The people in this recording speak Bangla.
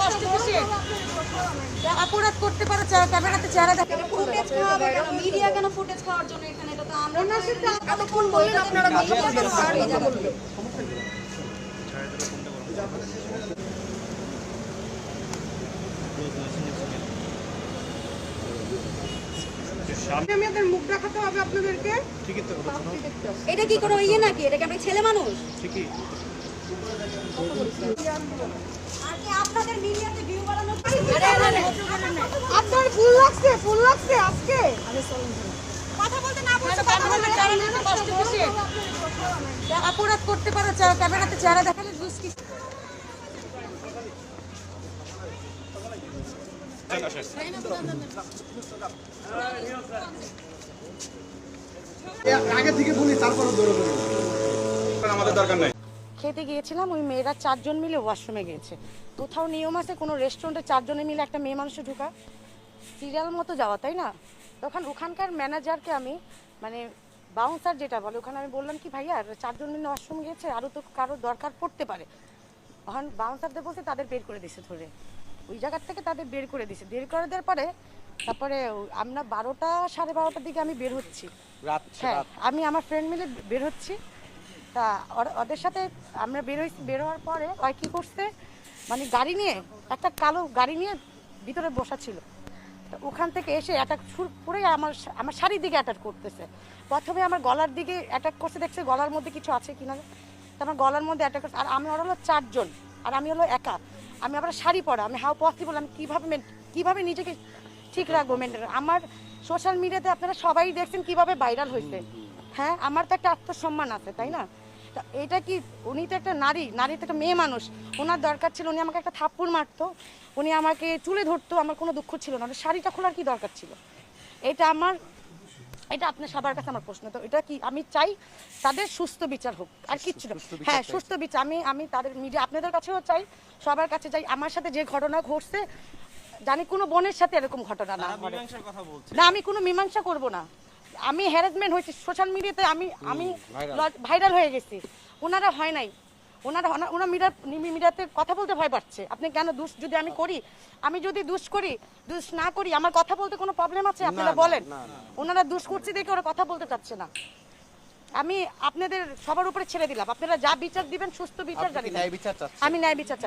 কষ্ট কিসের? অপরাধ করতে পারো ক্যামেরাতে চেহারা দেখা ফুটেজ খাওয়াবে কেন মিডিয়া কেন ফুটেজ খাওয়ার জন্য এখানে? এটা তো আমরা এতক্ষণ বললেন আপনারা মিডিয়া কেন আর এই জায়গাতে? মুখ দেখাতে হবে আপনাদেরকে। এটা কি কোনো ইয়ে নাকি? এটা কি আপনি ছেলে মানুষ? আর আপনার ফুল লাগছে ফুল লাগছে আজকে। কথা বলতে না বলতে কথা বলতে কষ্ট কিসের? অপরাধ করতে পারো ক্যামেরাতে চেহারা দেখালে দোষ কি। আগে থেকে বলি তারপরে আমাদের দরকার নাই। খেতে গিয়েছিলাম ওই মেয়েরা চারজন মিলে ওয়াশরুমে গিয়েছে কোথাও নিয়ম আছে কোনো রেস্টুরেন্টে চারজনে মিলে একটা মেয়ে মানুষে ঢুকা? সিরিয়াল মতো যাওয়া তাই না? তখন ওখানকার ম্যানেজারকে আমি মানে বাউন্সার যেটা বলে ওখানে আমি বললাম কি ভাইয়া চারজন মিলে ওয়াশরুম গিয়েছে আরও তো কারও দরকার পড়তে পারে। তখন বাউন্সারদের বলতে তাদের বের করে দিছে ধরে। ওই জায়গার থেকে তাদের বের করে দিছে। বের করে দেওয়ার পরে তারপরে আমরা বারোটা সাড়ে বারোটার দিকে আমি বের হচ্ছি। হ্যাঁ আমি আমার ফ্রেন্ড মিলে বের হচ্ছি। তা ওদের সাথে আমরা বের হয়েছি বের হওয়ার পরে ওই কী করছে? মানে গাড়ি নিয়ে, একটা কালো গাড়ি নিয়ে ভিতরে বসা ছিল। তো ওখান থেকে এসে অ্যাটাক শুরু করে আমার আমার শাড়ির দিকে অ্যাটাক করতেছে। প্রথমে আমার গলার দিকে অ্যাটাক করছে, দেখছে গলার মধ্যে কিছু আছে কিনা। তো আমার গলার মধ্যে অ্যাটাক করছে। আর আমি ওরা হলো চারজন। আর আমি হলো একা। আমি আবার শাড়ি পরা। আমি হাউ পসিবল আমি কীভাবে কীভাবে নিজেকে ঠিক রাখব মেনটেন আমার সোশ্যাল মিডিয়াতে আপনারা সবাই দেখছেন কীভাবে ভাইরাল হয়েছে হ্যাঁ আমার তো একটা আত্মসম্মান আছে তাই না? তা এটা কি উনি তো একটা নারী নারী তো একটা মেয়ে মানুষ। ওনার দরকার ছিল উনি আমাকে একটা থাপ্পড় মারতো উনি আমাকে চুলে ধরতো আমার কোনো দুঃখ ছিল না। শাড়িটা খোলার কি দরকার ছিল? এটা আমার এটা আপনার সবার কাছে আমার প্রশ্ন। তো এটা কি আমি চাই তাদের সুস্থ বিচার হোক আর কিচ্ছু না। হ্যাঁ সুস্থ বিচার আমি আমি তাদের মিডিয়া আপনাদের কাছেও চাই সবার কাছে চাই। আমার সাথে যে ঘটনা ঘটছে জানি কোনো বোনের সাথে এরকম ঘটনা না না আমি কোনো মীমাংসা করব না। আমি হ্যারাসমেন্ট হয়েছি সোশ্যাল মিডিয়াতে আমি আমি ভাইরাল হয়ে গেছি। ওনারা হয় নাই। ওনারা ওনা- ওনারা মিডিয়া মিডিয়াতে কথা বলতে ভয় পাচ্ছে। আপনি কেন দুষ যদি আমি করি আমি যদি দুষ করি দুষ না করি আমার কথা বলতে কোনো প্রবলেম আছে? আপনারা বলেন। ওনারা দুষ করছে দেখে ওরা কথা বলতে চাচ্ছে না। আমি আপনাদের সবার উপরে ছেড়ে দিলাম। আপনারা যা বিচার দিবেন সুস্থ বিচার জানি আমি ন্যায় বিচার চাই